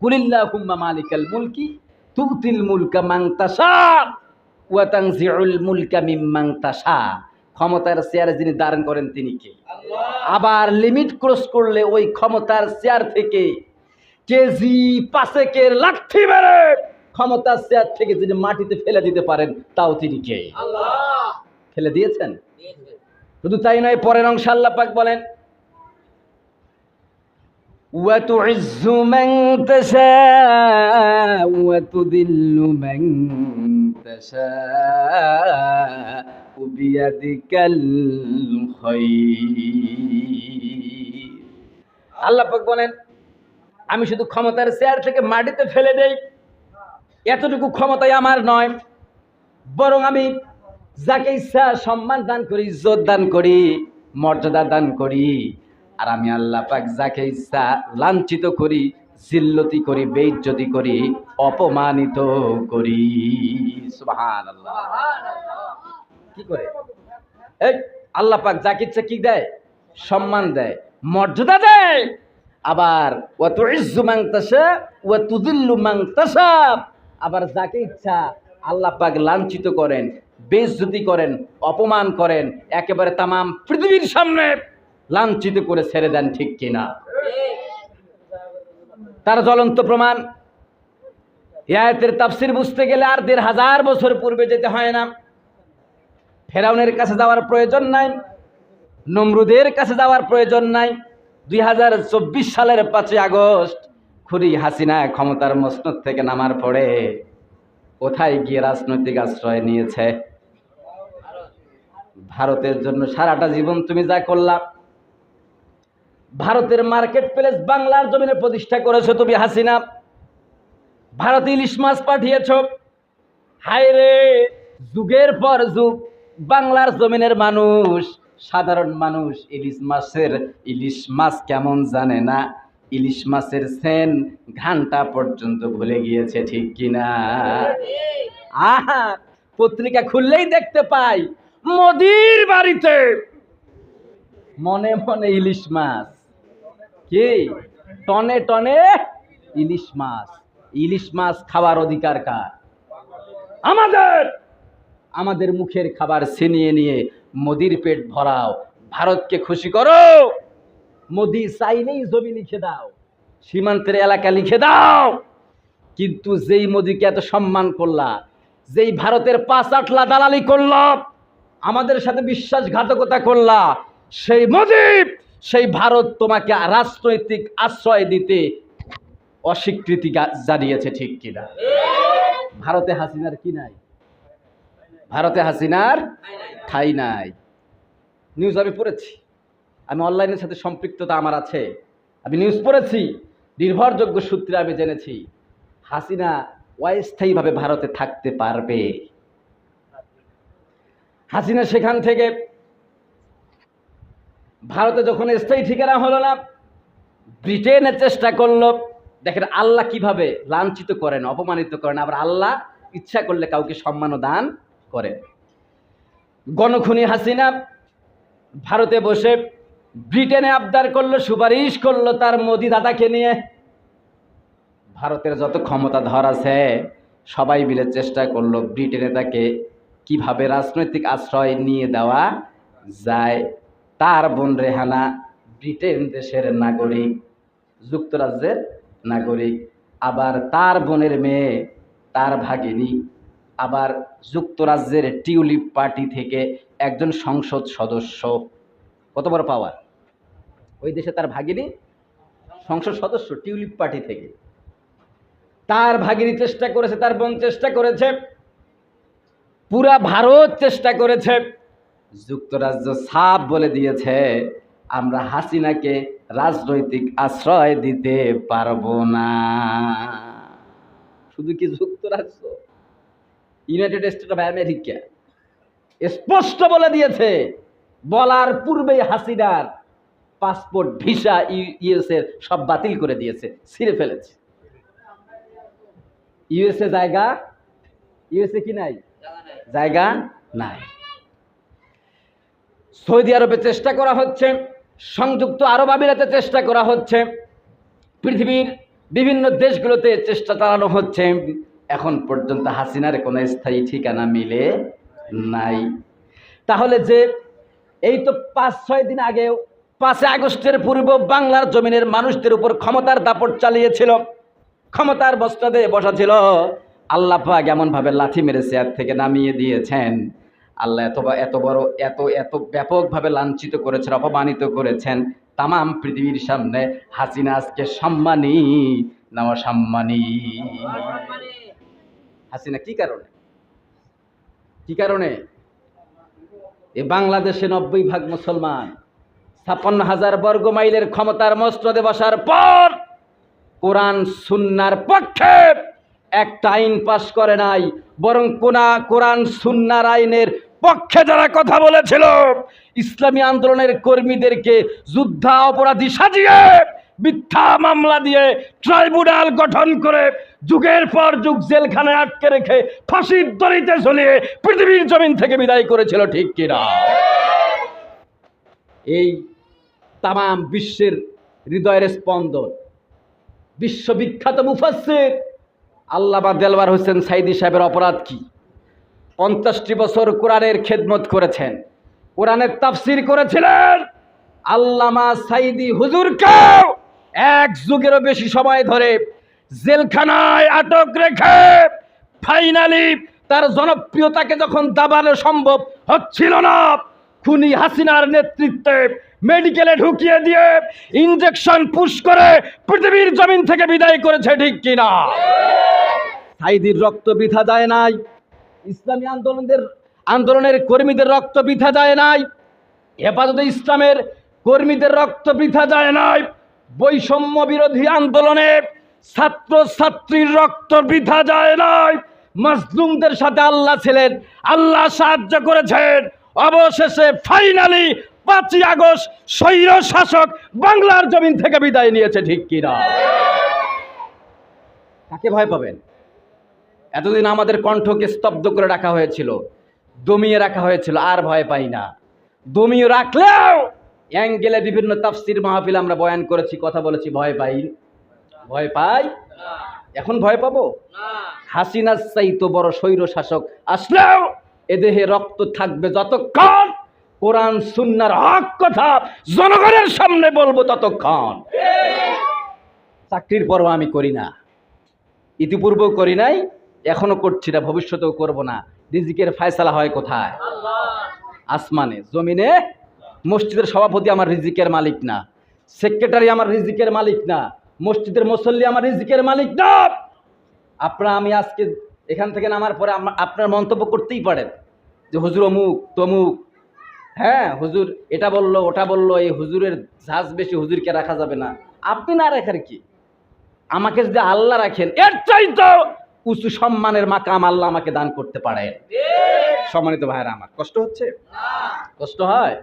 কুলিল্লাহ হুম্মা মালিকাল মুলকি তুতিল মুলকা মাংতাসা ওয়া তানজিউল মুলকা মিম্মাং তাসা ক্ষমতার চেয়ারে যিনি দাঁড়ান করেন তিনি কে? আবার লিমিট ক্রস করলে ওই ক্ষমতার চেয়ার থেকে কেজি পাশেকের লাঠি মেরে ক্ষমতার চেয়ার থেকে যিনি মাটিতে ফেলে দিতে পারেন তাও তিনি কে? ফেলে দিয়েছেন। শুধু তাই নয় পরের অংশ আল্লাহ পাক বলেন وتعز من تشاء وتذل من تشاء بيدك الخير আল্লাহ পাক বলেন আমি শুধু ক্ষমতার চেয়ার থেকে মাটিতে ফেলে দেই এতটুকু ক্ষমতাই আমার নয় বরং আমি যাকে ইচ্ছা সম্মান দান করি ইজ্জত দান করি মর্যাদা দান করি আর আমি আল্লাহ পাক যাকে ইচ্ছা লাঞ্ছিত করি, জিল্লতি করি, বেইজ্জতি করি, অপমানিত করি। সুবহানাল্লাহ। কি করে? এই, আল্লাহ পাক যাকে ইচ্ছা কি দেয়? সম্মান দেয়, মর্যাদা দেয়। আবার ও তো ইজ্জু মাংতাসা ও তুদিল্লু মাংতাসা আবার যাকে ইচ্ছা আল্লাহ পাক লাঞ্ছিত করেন বেজ্জতি করেন, অপমান করেন, একেবারে তামাম পৃথিবীর সামনে লাঞ্ছিত করে ছেড়ে দেন ঠিক কিনা? তার জ্বলন্ত প্রমাণ এ আয়াতের তাফসির বুঝতে গেলে আর দেড় হাজার বছর পূর্বে যেতে হয় না। ফেরাউনের কাছে যাওয়ার প্রয়োজন নাই, নমরুদের কাছে যাওয়ার প্রয়োজন নাই। দুই হাজার চব্বিশ সালের পাঁচই আগস্ট, খুরি হাসিনা ক্ষমতার মসনদ থেকে নামার পরে কোথায় গিয়ে রাজনৈতিক আশ্রয় নিয়েছে? ভারতের জন্য সারাটা জীবন তুমি যা করলা ভারতের মার্কেট প্লেস বাংলার জমিনে প্রতিষ্ঠা করেছ তুমি, হাসিনা। ভারতে ইলিশ মাছ পাঠিয়েছ। হায় রে যুগের পর যুগ, বাংলার জমিনের মানুষ, সাধারণ মানুষ, ইলিশ মাছের, ইলিশ মাছ কেমন জানে না? ইলিশ মাছের সেন ঘান্টা পর্যন্ত ভুলে গিয়েছে, ঠিক কিনা? আহা, পত্রিকা খুললেই দেখতে পাই, মোদির বাড়িতে মনে মনে ইলিশ মাছ। কি? টনে টনে ইলিশ মাছ। ইলিশ মাছ খাওয়ার অধিকার কার? আমাদের! আমাদের মুখের খাবার ছিনিয়ে নিয়ে মোদির পেট ভরাও। ভারতকে খুশি করো। মোদি চাইলেই জমি লিখে দাও। সীমান্তের এলাকা লিখে দাও। কিন্তু যেই মোদিকে এত সম্মান করলা যেই ভারতের পাঁচ আটলা দালালি করলা আমাদের সাথে বিশ্বাসঘাতকতা করলা সেই মোদি সেই ভারত তোমাকে রাজনৈতিক আশ্রয় দিতে অস্বীকৃতি জানিয়েছে, ঠিক কিনা? ভারতে হাসিনার কি নাই? ভারতে হাসিনার ঠাই নাই। নিউজ আমি পড়েছি। আমি অনলাইনের সাথে সম্পৃক্ততা আমার আছে। আমি নিউজ পড়েছি। নির্ভরযোগ্য সূত্রে আমি জেনেছি। হাসিনা অস্থায়ীভাবে ভারতে থাকতে পারবে। হাসিনা সেখান থেকে ভারতে যখন স্থায়ী ঠিকানা হলো না ব্রিটেনের চেষ্টা করল, দেখেন আল্লাহ কীভাবে লাঞ্ছিত করেন, অপমানিত করেন, আবার আল্লাহ ইচ্ছা করলে কাউকে সম্মান দান করেন। গণখুনি হাসিনা ভারতে বসে ব্রিটেনে আবদার করল, সুপারিশ করল তার মোদি দাদাকে নিয়ে। ভারতের যত ক্ষমতাধর আছে, সবাই মিলে চেষ্টা করল ব্রিটেনে তাকে কীভাবে রাজনৈতিক আশ্রয় নিয়ে দেওয়া যায়। তার বোন রেহানা ব্রিটেন দেশের নাগরিক, যুক্তরাজ্যের নাগরিক, আবার তার বোনের মেয়ে, তার ভাগিনী, আবার যুক্তরাজ্যের টিউলিপ পার্টি থেকে একজন সংসদ সদস্য। কত বড় পাওয়ার ওই দেশে তার ভাগিনী, সংসদ সদস্য, টিউলিপ পার্টি থেকে। তার ভাগিনী চেষ্টা করেছে, তার বোন চেষ্টা করেছে, পুরা ভারত চেষ্টা করেছে। যুক্তরাজ্য সাপ বলে দিয়েছে, আমরা হাসিনাকে রাজনৈতিক আশ্রয় দিতে পারব না। শুধু কি যুক্তরাজ্য? ইউনাইটেড স্টেট অফ আমেরিকা স্পষ্ট বলে দিয়েছে, বলার পূর্বেই হাসিনার পাসপোর্ট, ভিসা ইউএসএ সব বাতিল করে দিয়েছে, ছিঁড়ে ফেলেছে। ইউএসএ জায়গা? ইউএসএ কি নাই? জায়গা নাই। সৌদি আরবে চেষ্টা করা হচ্ছে, সংযুক্ত আরব আমিরাতে চেষ্টা করা হচ্ছে, পৃথিবীর বিভিন্ন দেশগুলোতে চেষ্টা চালানো হচ্ছে। এখন পর্যন্ত হাসিনার কোনো স্থায়ী ঠিকানা মিলে নাই। তাহলে যে এই তো পাঁচ, ছয় দিন আগেও পাঁচই আগস্টের পূর্ব বাংলার জমিনের মানুষদের উপর ক্ষমতার দাপট চালিয়েছিল, ক্ষমতার বস্ত্রাদে বসা ছিল। আল্লাহ পাক এমনভাবে লাথি মেরে চেয়ার থেকে নামিয়ে দিয়েছেন। আল্লাহ এত এত বড়, এত এত ব্যাপকভাবে লাঞ্ছিত করেছেন, অপমানিত করেছেন। তামাম পৃথিবীর সামনে হাসিনা আজকে সম্মানী না অসম্মানী? হাসিনা কি কারণে? কি কারণে? এ বাংলাদেশে নব্বই ভাগ মুসলমান ছাপ্পান্ন হাজার বর্গ মাইলের ক্ষমতার মস্ত্রদে বসার পর কোরআন সুন্নার পক্ষে একটা আইন পাশ করে নাই, বরং কোনা কোরআন সুন্নার আইনের পক্ষে যারা কথা বলেছিল, ইসলামী আন্দোলনের কর্মীদেরকে যুদ্ধা অপরাধী সাজিয়ে, মিথ্যা মামলা দিয়ে ট্রাইব্যুনাল গঠন করে যুগের পর যুগ জেলখানায় আটকে রেখে ফাঁসির দড়িতে ঝুলিয়ে পৃথিবীর জমিন থেকে বিদায় করেছিল, ঠিক কিনা এই তামাম বিশ্বের হৃদয়ের স্পন্দন, বিশ্ববিখ্যাত মুফাসসির আল্লামা দেলওয়ার হোসেন সাইদি সাহেবের অপরাধ কি? পঞ্চাশটি বছর কোরআনের খেদমত করেছেন। কোরআনের তাফসির করেছিলেন। আল্লামা সাইদি হুজুরকেও এক যুগেরও বেশি সময় ধরে জেলখানায় আটক রেখে ফাইনালি তার জনপ্রিয়তাকে যখন দাবানো সম্ভব হচ্ছিল না, খুনি হাসিনার নেতৃত্বে মেডিকেলে ঢুকিয়ে দিয়ে ইঞ্জেকশন পুশ করে পৃথিবীর জমিন থেকে বিদায় করেছে ঠিক কিনা? সাইদির রক্ত বৃথা দেয় নাই। ইসলামী আন্দোলনদের, আন্দোলনের কর্মীদের রক্ত বৃথা যায় নাই। হেফাজতে ইসলামের কর্মীদের রক্ত বৃথা যায় নাই। বৈষম্য বিরোধী আন্দোলনে ছাত্র ছাত্রীর রক্ত বৃথা যায় নাই। মাজলুমদের সাথে আল্লাহ ছিলেন, আল্লাহ সাহায্য করেছেন। অবশেষে ফাইনালি পাঁচই আগস্ট স্বৈর শাসক বাংলার জমিন থেকে বিদায় নিয়েছে, ঠিক কিনা? কাকে ভয় পাবেন? এতদিন আমাদের কণ্ঠকে স্তব্ধ করে রাখা হয়েছিল, দমিয়ে রাখা হয়েছিল, আর ভয় পাই না। দমিয়ে রাখলেও অ্যাঙ্গেলে বিভিন্ন তাফসির মাহফিল আমরা বয়ান করেছি, কথা বলেছি, ভয় পাই। ভয় পাই? এখন ভয় পাবো? হাসিনার চাইতো বড় স্বৈর শাসক, আসলেও এ দেহে রক্ত থাকবে যতক্ষণ কোরআন, সুন্নার হক কথা জনগণের সামনে বলব ততক্ষণ। চাকরির পর্ব আমি করি না। ইতিপূর্বেও করি নাই এখনও করছি না ভবিষ্যতেও করব না। রিজিকের ফায়সালা হয় কোথায়? আসমানে জমিনে। মসজিদের সভাপতি আমার রিজিকের মালিক না। সেক্রেটারি আমার রিজিকের মালিক না। মসজিদের মুসল্লি আমার রিজিকের মালিক না। আপনারা আমি আজকে এখান থেকে নামার পরে আপনার মন্তব্য করতেই পারেন। যে হুজুর অমুক তমুক। হ্যাঁ হুজুর এটা বলল ওটা বলল এই হুজুরের ঝাঁজ বেশি হুজুরকে রাখা যাবে না। আপনি না রাখার কি? আমাকে যদি আল্লাহ রাখেন এর চাইতো উঁচু সম্মানের মাকাম আল্লাহ আমাকে দান করতে পারে সম্মানিত ভাইরা আমার কষ্ট হচ্ছে? কষ্ট হয়?